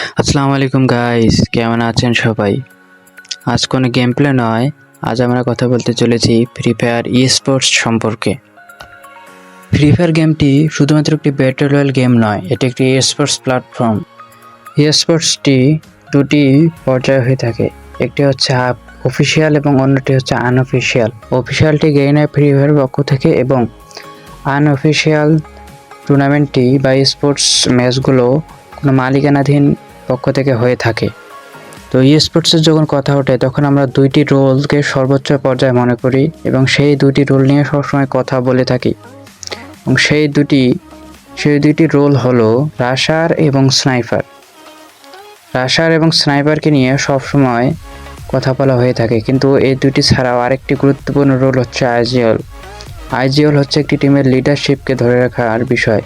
আসসালামু আলাইকুম গাইস কেমন আছেন সবাই? আজ কোনো গেম প্লে নয়। আজ আমরা কথা বলতে চলেছি ফ্রি ফায়ার ই স্পোর্টস সম্পর্কে। ফ্রি ফায়ার গেমটি শুধুমাত্র একটি ব্যাটল রয়্যাল গেম নয়, এটি একটি ই স্পোর্টস প্ল্যাটফর্ম ই স্পোর্টসটি দুটি পর্যায়ে হয়ে থাকে। একটি হচ্ছে অফিসিয়াল এবং অন্যটি হচ্ছে আনঅফিসিয়াল অফিসিয়ালটি গেইন হয় ফ্রি ফায়ার পক্ষ থেকে এবং আনঅফিসিয়াল টুর্নামেন্টটি বা স্পোর্টস ম্যাচগুলো কোনো মালিকানাধীন পক্ষ থেকে হয়ে থাকে। তো ই স্পোর্টসের যখন কথা ওঠে, তখন আমরা দুইটি রোলকে সর্বোচ্চ পর্যায়ে মনে করি এবং সেই দুটি রোল নিয়ে সবসময় কথা বলে থাকি। এবং সেই দুটি, সেই দুইটি রোল হলো রাশার এবং স্নাইপার। রাশার এবং স্নাইপারকে নিয়ে সবসময় কথা বলা হয়ে থাকে, কিন্তু এই দুটি ছাড়াও আরেকটি গুরুত্বপূর্ণ রোল হচ্ছে আইজিএল। আইজিএল হচ্ছে একটি টিমের লিডারশিপকে ধরে রাখার বিষয়।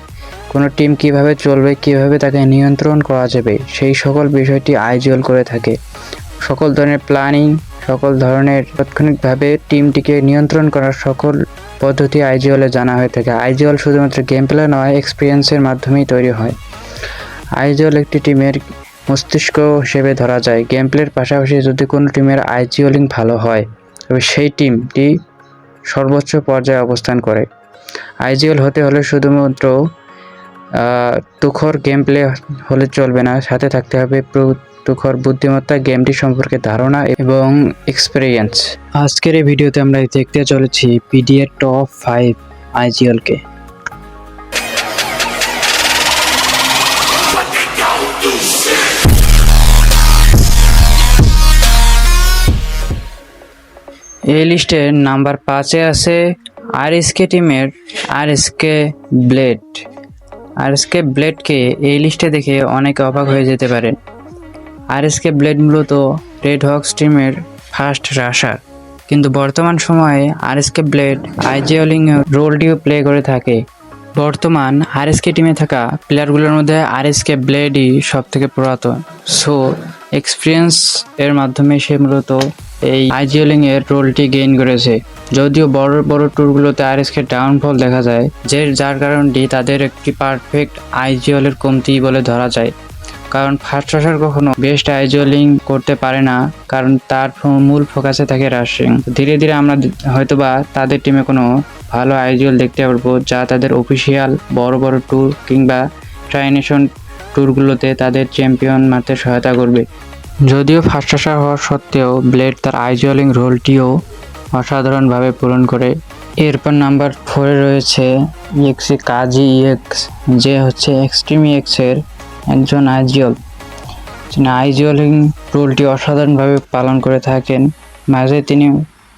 কোনো টিম কীভাবে চলবে, কীভাবে তাকে নিয়ন্ত্রণ করা যাবে, সেই সকল বিষয়টি আইজিএল করে থাকে। সকল ধরনের প্ল্যানিং, সকল ধরনের তাৎক্ষণিকভাবে টিমটিকে নিয়ন্ত্রণ করার সকল পদ্ধতি আইজিওলে জানা হয়ে থাকে। আইজিএল শুধুমাত্র গেম প্লে নয় এক্সপিরিয়েন্সের মাধ্যমেই তৈরি হয়। আইজিএল একটি টিমের মস্তিষ্ক হিসেবে ধরা যায়। গেম প্লের পাশাপাশি যদি কোনো টিমের আইজিওলিং ভালো হয়, তবে সেই টিমটি সর্বোচ্চ পর্যায়ে অবস্থান করে। আইজিএল হতে হলে শুধুমাত্র তুখর গেম প্লে হলে চলবে না। সাথে থাকতে হবে তুখর বুদ্ধিমত্তা গেমটি সম্পর্কে ধারণা এবং এক্সপিরিয়েন্স আজকের এই ভিডিওতে আমরা দেখতে চলেছি পিডিএর টপ ফাইভ আইজিএলকে। এই লিস্টের নাম্বার পাঁচে আছে আর এসকে টিমের আর এসকে ব্লেড। আর এসকে ব্লেডকে এই লিস্টে দেখে অনেকে অবাক হয়ে যেতে পারেন আর এসকে ব্লেড মূলত রেড হক্স টিমের ফার্স্ট রাশার। কিন্তু বর্তমান সময়ে আর এসকে ব্লেড আইজিওলিং রোলটিও প্লে করে থাকে। বর্তমান আর এসকে টিমে থাকা প্লেয়ারগুলোর মধ্যে আর এসকে ব্লেডই সব থেকে পুরাতন। সো, এক্সপিরিয়েন্স এর মাধ্যমে সে মূলত এই আইজিওলিং এর রোলটি গেইন করেছে। যদিও বড় বড় ট্যুরগুলোতে আর এসকে ডাউনফল দেখা যায়, যে, যার কারণটি তাদের একটি পারফেক্ট আইজিওল এর কমতি বলে ধরা যায়। কারণ ফার্স্ট রাশার কখনো বেস্ট আইজিওলিং করতে পারে না, কারণ তার মূল ফোকাসে থাকে রাশিং ধীরে ধীরে আমরা হয়তোবা তাদের টিমে কোনো ভালো আইজিওল দেখতে পারব, যা তাদের অফিসিয়াল বড় বড় ট্যুর কিংবা ট্রাইনেশন ট্যুরগুলোতে তাদের চ্যাম্পিয়ন মারতে সহায়তা করবে। যদিও ফার্স্ট রাশার হওয়ার সত্ত্বেও ব্লেড তার আইজিওলিং রোলটিও অসাধারণভাবে পূরণ করে। এরপর নাম্বার ফোরে রয়েছে ইএক্সি কাজি ইএক্স যে হচ্ছে এক্সট্রিম এক্সের একজন আইজিওল যিনি আইজিওলিং রোলটি অসাধারণভাবে পালন করে থাকেন। মাঝে তিনি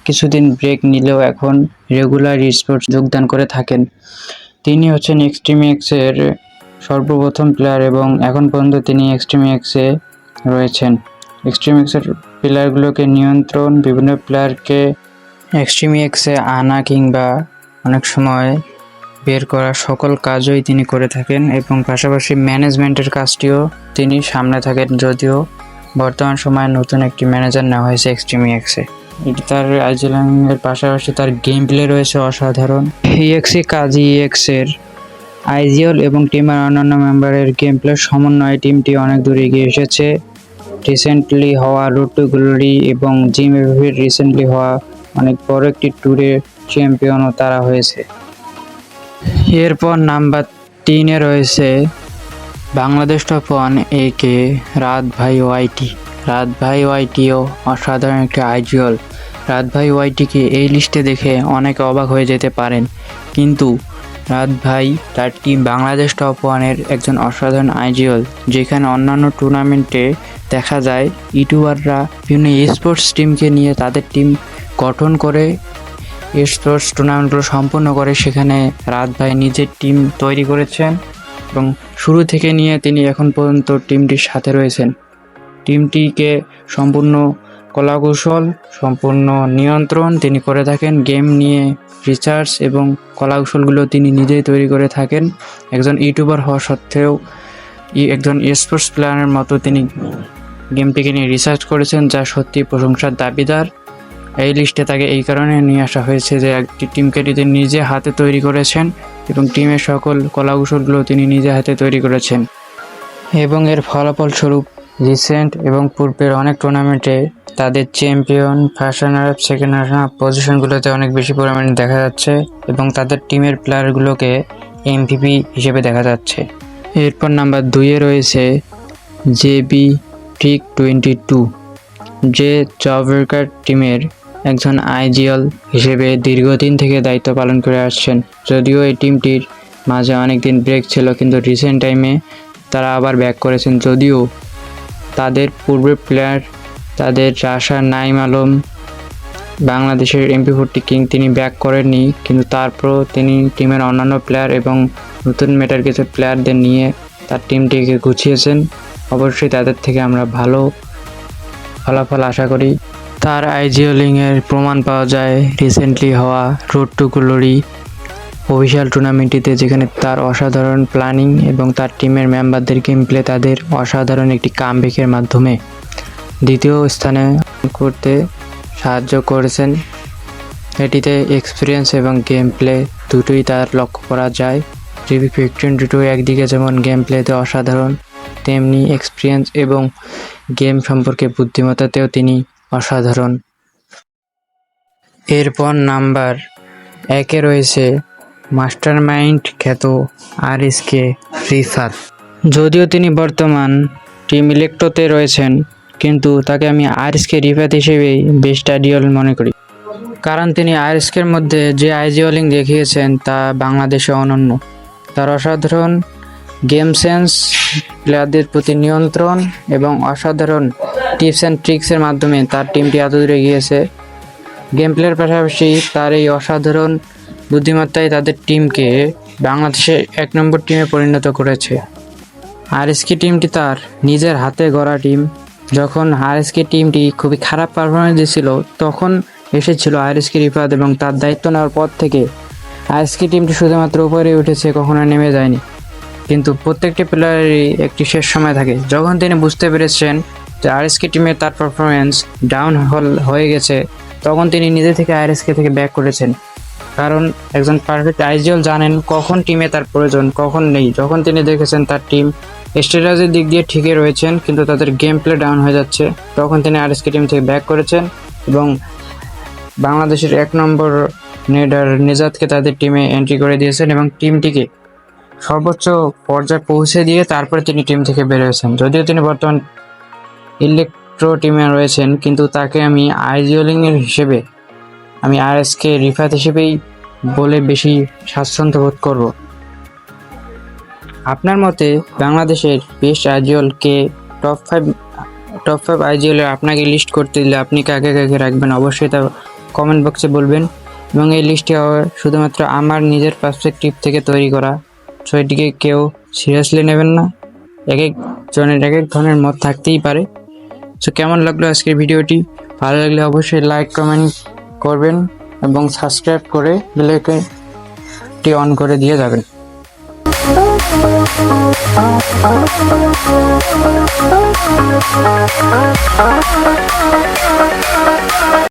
কিছুদিন ব্রেক নিলেও এখন রেগুলার স্পোর্টস যোগদান করে থাকেন। তিনি হচ্ছেন এক্সট্রিম এক্সের সর্বপ্রথম প্লেয়ার এবং এখন পর্যন্ত তিনি এক্সট্রিম এক্সে রয়েছেন। এক্সট্রিম এক্সের প্লেয়ারগুলোকে নিয়ন্ত্রণ, বিভিন্ন প্লেয়ারকে এক্সট্রিম এক্সে আনা কিংবা অনেক সময় বের করা সকল কাজই তিনি করে থাকেন এবং পাশাপাশি ম্যানেজমেন্টের কাজটিও তিনি সামনে থাকেন যদিও বর্তমান সময়ে নতুন একটি ম্যানেজার নেওয়া হয়েছে এক্সট্রিম এক্সে এটি তার আইজেলাং এর পাশাপাশি তার গেম প্লে রয়েছে অসাধারণ। ইএক্সি কাজী এক্সের আইজিওল এবং টিমের অন্যান্য মেম্বারের গেম প্লে সমন্বয়ে টিমটি অনেক দূরে এগিয়ে এসেছে। রিসেন্টলি হওয়া রোড টু গ্লোরি এবং জিম এভির রিসেন্টলি হওয়া অনেক বড় একটি ট্যুরের চ্যাম্পিয়নও তারা হয়েছে। এরপর নাম্বার তিনে রয়েছে Bangladesh top one A K রাত ভাই ওয়াইটি রাত ভাই ওয়াইটিও অসাধারণ একটি আইজিওল রাত ভাই ওয়াইটিকে এই লিস্টে দেখে অনেকে অবাক হয়ে যেতে পারেন। কিন্তু রাত ভাই, তার টিম বাংলাদেশ টপ ওয়ানের একজন অসাধারণ আইজিওল যেখানে অন্যান্য টুর্নামেন্টে দেখা যায় ইউটিউবাররা বিভিন্ন স্পোর্টস টিমকে নিয়ে তাদের টিম গঠন করে স্পোর্টস টুর্নামেন্টগুলো সম্পন্ন করে। সেখানে রাত ভাই নিজের টিম তৈরি করেছেন এবং শুরু থেকে নিয়ে তিনি এখন পর্যন্ত টিমটির সাথে রয়েছেন। টিমটিকে সম্পূর্ণ কলাকৌশল, সম্পূর্ণ নিয়ন্ত্রণ তিনি করে থাকেন, গেম নিয়ে রিসার্চ এবং কলাকৌশলগুলো তিনি নিজেই তৈরি করে থাকেন। একজন ইউটিউবার হওয়া সত্ত্বেও একজন স্পোর্টস প্লেয়ারের মতো তিনি গেমটিকে নিয়ে রিসার্চ করেছেন, যা সত্যি প্রশংসার দাবিদার। এই লিস্টে তাকে এই কারণে নিয়ে আসা হয়েছে যে একটি টিমকে তিনি নিজে হাতে তৈরি করেছেন এবং টিমের সকল কলাকৌশলগুলো তিনি নিজে হাতে তৈরি করেছেন। এবং এর ফলাফলস্বরূপ রিসেন্ট এবং পূর্বের অনেক টুর্নামেন্টে তাদের champion first runner up second runner up পজিশনগুলোতে অনেক বেশি পরিমাণে দেখা যাচ্ছে এবং তাদের টিমের প্লেয়ারগুলোকে এমভিপি হিসেবে দেখা যাচ্ছে। এরপর নাম্বার দুইয়ে রয়েছে জেবি ট্রিক টোয়েন্টি টু যে জবওয়ার্কার টিমের একজন আইজিএল হিসেবে দীর্ঘদিন থেকে দায়িত্ব পালন করে আসছেন। যদিও এই টিমটির মাঝে অনেক দিন ব্রেক ছিল, কিন্তু রিসেন্ট টাইমে তারা আবার ব্যাক করেছেন। যদিও তাদের পূর্বের প্লেয়ার তাদের রাশা নাইম আলম, বাংলাদেশের এমপি ফোরটি কিং তিনি ব্যাক করেননি, কিন্তু তারপরও তিনি টিমের অন্যান্য প্লেয়ার এবং নতুন মেটার কিছু প্লেয়ারদের নিয়ে তার টিমটিকে গুছিয়েছেন। অবশ্যই তাদের থেকে আমরা ভালো ফলাফল আশা করি। তার আইজিওলিংয়ের প্রমাণ পাওয়া যায় রিসেন্টলি হওয়া রোড টু গ্লোরি অফিসিয়াল টুর্নামেন্টটিতে যেখানে তার অসাধারণ প্ল্যানিং এবং তার টিমের মেম্বারদের গেম প্লে তাদের অসাধারণ একটি কামব্যাকের মাধ্যমে। দ্বিতীয় স্থানে করতে সাহায্য করেছেন। এটিতে এক্সপিরিয়েন্স এবং গেম প্লে দুটোই তার লক্ষ্য করা যায়। রিভি ফিফটিন টু একদিকে যেমন গেম প্লেতে অসাধারণ, তেমনি এক্সপিরিয়েন্স এবং গেম সম্পর্কে বুদ্ধিমত্তাতেও তিনি অসাধারণ। এরপর নাম্বার একে রয়েছে মাস্টার মাইন্ড খ্যাত আর এস কে রিফাত যদিও তিনি বর্তমান টিম ইলেক্ট্রোতে রয়েছেন কিন্তু তাকে আমি আর এস রিফাত হিসেবেই বেস্ট আইডিয়াল মনে করি। কারণ তিনি আর এস কের মধ্যে যে আইজিওলিং দেখিয়েছেন তা বাংলাদেশে অনন্য। তার অসাধারণ গেম সেন্স, প্লেয়ারদের প্রতি নিয়ন্ত্রণ এবং অসাধারণ টিপস অ্যান্ড ট্রিক্সের মাধ্যমে তার টিমটি এত দূরে গিয়েছে। গেম প্লের পাশাপাশি তার এই অসাধারণ বুদ্ধিমত্তাই তাদের টিমকে বাংলাদেশের এক নম্বর টিমে পরিণত করেছে। আরএসকে টিমটি তার নিজের হাতে গড়া টিম। যখন আরএসকে টিমটি খুবই খারাপ পারফরমেন্স দিয়েছিল, তখন এসেছিল আরএসকে রিফাত এবং তার দায়িত্ব নেওয়ার পর থেকে আরএসকে টিমটি শুধুমাত্র উপরে উঠেছে, কখনো নেমে যায়নি। কিন্তু প্রত্যেকটি প্লেয়ারেরই একটি শেষ সময় থাকে। যখন তিনি বুঝতে পেরেছেন যে আরএসকে টিমের তার পারফরমেন্স ডাউন হল হয়ে গেছে, তখন তিনি নিজে থেকে আরএসকে থেকে ব্যাক করেছেন। কারণ একজন পারফেক্ট আইজিএল জানেন কখন টিমে তার প্রয়োজন, কখন নেই। যখন তিনি দেখেছেন তার টিম স্ট্যাটাসের দিক দিয়ে ঠিকই রয়েছেন, কিন্তু তাদের গেম প্লে ডাউন হয়ে যাচ্ছে। তখন তিনি আরএসকে টিম থেকে ব্যাক করেছেন এবং বাংলাদেশের এক নম্বর নেডার নিজাতকে তাদের টিমে এন্ট্রি করে দিয়েছেন এবং টিমটিকে সর্বোচ্চ পর্যায়ে পৌঁছে দিয়ে তারপরে তিনি টিম থেকে বের হয়েছেন যদিও তিনি বর্তমান ইলেকট্রো টিমে রয়েছেন, কিন্তু তাকে আমি আইজিওলিং এর হিসেবে, আমি আর এস কে রিফাত হিসেবেই বলে বেশি স্বাচ্ছন্দ্য বোধ করব। আপনার মতে বাংলাদেশের বেস্ট আইজিওল কে টপ ফাইভ টপ ফাইভ আইজিওলে আপনাকে লিস্ট করতে দিলে আপনি কাকে কাকে রাখবেন? অবশ্যই তা কমেন্ট বক্সে বলবেন। এবং এই লিস্টটি হওয়ার শুধুমাত্র আমার নিজের পার্সপেক্টিভ থেকে তৈরি করা। সো এটিকে কেউ সিরিয়াসলি নেবেন না। এক এক জনের, এক এক ধরনের মত থাকতেই পারে। সো কেমন লাগল আজকের ভিডিওটি? ভালো লাগলে অবশ্যই লাইক কমেন্ট করবেন এবং সাবস্ক্রাইব করে বেলাইকনটি অন করে দিয়ে যাবেন। Oh,